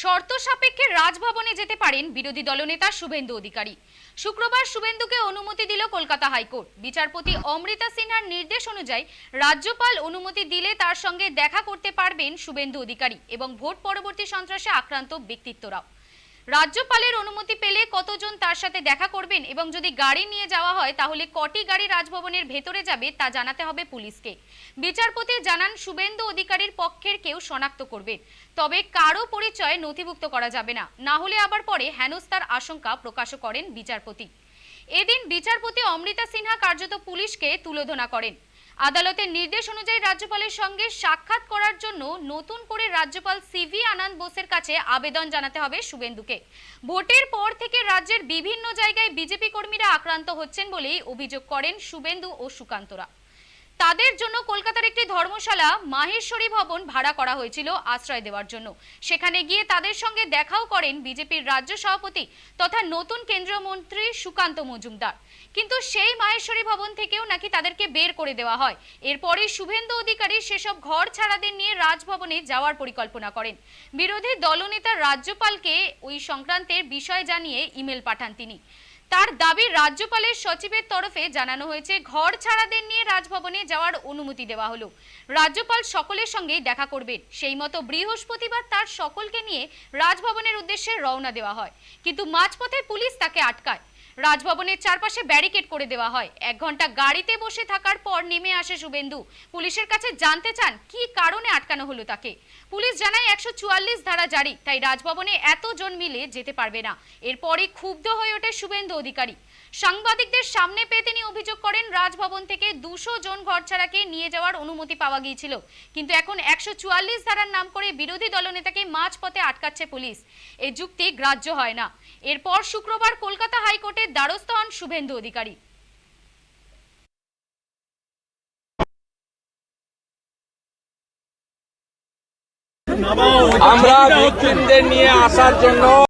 শর্ত সাপেক্ষে রাজভবনে যেতে পারেন বিরোধী দলনেতা শুভেন্দু অধিকারী। শুক্রবার শুভেন্দুকে অনুমতি দিল কলকাতা হাইকোর্ট। বিচারপতি অমৃতা সিনহার নির্দেশ অনুযায়ী রাজ্যপাল অনুমতি দিলে তার সঙ্গে দেখা করতে পারবেন শুভেন্দু অধিকারী এবং ভোট পরবর্তী সন্ত্রাসে আক্রান্ত ব্যক্তিত্বরাও। রাজ্যপালের অনুমতি পেলে কতজন তার সাথে দেখা করবেন এবং যদি গাড়ি নিয়ে যাওয়া হয়, তাহলে কটি গাড়ি রাজভবনের ভেতরে যাবে তা জানাতে হবে পুলিশকে। বিচারপতি জানান, শুভেন্দু অধিকারীর পক্ষের কেউ শনাক্ত করবেন তবে কারও পরিচয় নথিভুক্ত করা যাবে না। না হলে আবার পরে হেনস্থার আশঙ্কা প্রকাশ করেন বিচারপতি। এদিন বিচারপতি অমৃতা সিনহা কার্যত পুলিশকে তুলোধনা করেন। আদালতের নির্দেশ অনুযায়ী রাজ্যপালের সঙ্গে সাক্ষাৎ করার জন্য নতুন করে রাজ্যপাল সিভি আনন্দ বোসের কাছে আবেদন জানাতে হবে শুভেন্দুকে। ভোটের পর থেকে রাজ্যের বিভিন্ন জায়গায় বিজেপি কর্মীরা আক্রান্ত হচ্ছেন বলেই অভিযোগ করেন শুভেন্দু ও সুকান্তরা। তাদের জন্য কলকাতার একটি ধর্মশালা, মাহেশ্বরী ভবন ভাড়া করা হয়েছিল আশ্রয় দেওয়ার জন্য। সেখানে গিয়ে তাদের সঙ্গে দেখাও করেন বিজেপির রাজ্য সভাপতি তথা নতুন কেন্দ্রীয় মন্ত্রী সুকান্ত মজুমদার। কিন্তু সেই মাহেশ্বরী ভবন থেকেও নাকি তাদেরকে বের করে দেওয়া হয়। এরপরে শুভেন্দু অধিকারী সেসব ঘর ছাড়াদের নিয়ে রাজভবনে যাওয়ার পরিকল্পনা করেন। বিরোধী দলনেতা রাজ্যপালকে ওই সংক্রান্তের বিষয় জানিয়ে ইমেল পাঠান তিনি। তার দাবি রাজ্যপালের সচিবের তরফে জানানো হয়েছে, ঘর ছাড়াদের নিয়ে রাজভবনে যাওয়ার অনুমতি দেওয়া হলো। রাজ্যপাল সকলের সঙ্গেই দেখা করবেন। সেই মতো বৃহস্পতিবার তার সকলকে নিয়ে রাজভবনের উদ্দেশ্যে রওনা দেওয়া হয়। কিন্তু মাঝপথে পুলিশ তাকে আটকায়। রাজভবনের চারপাশে ব্যারিকেড করে দেওয়া হয়। এক ঘণ্টা গাড়িতে বসে থাকার পর নেমে আসে শুভেন্দু। পুলিশের কাছে জানতে চান, কি কারণে আটকানো হলো তাকে? পুলিশ জানায়, একশো চুয়াল্লিশ ধারা জারি, তাই রাজভবনে এতজন মিলে যেতে পারবে না। এরপরে ক্ষুব্ধ হয়ে ওঠে শুভেন্দু অধিকারী। সাংবাদিকদের সামনে পেয়ে তিনি অভিযোগ করেন, রাজভবন থেকে দুশো জন ঘরছাড়াকে নিয়ে যাওয়ার অনুমতি পাওয়া গিয়েছিল। কিন্তু এখন একশো চুয়াল্লিশ ধারার নাম করে বিরোধী দলনেতাকে মাঝপথে আটকাচ্ছে পুলিশ। এই যুক্তি গ্রাহ্য হয় না। এরপর শুক্রবার কলকাতা হাইকোর্টের দ্বারস্থ হন শুভেন্দু অধিকারী। আমরা ভিকটিমদের নিয়ে আসার জন্য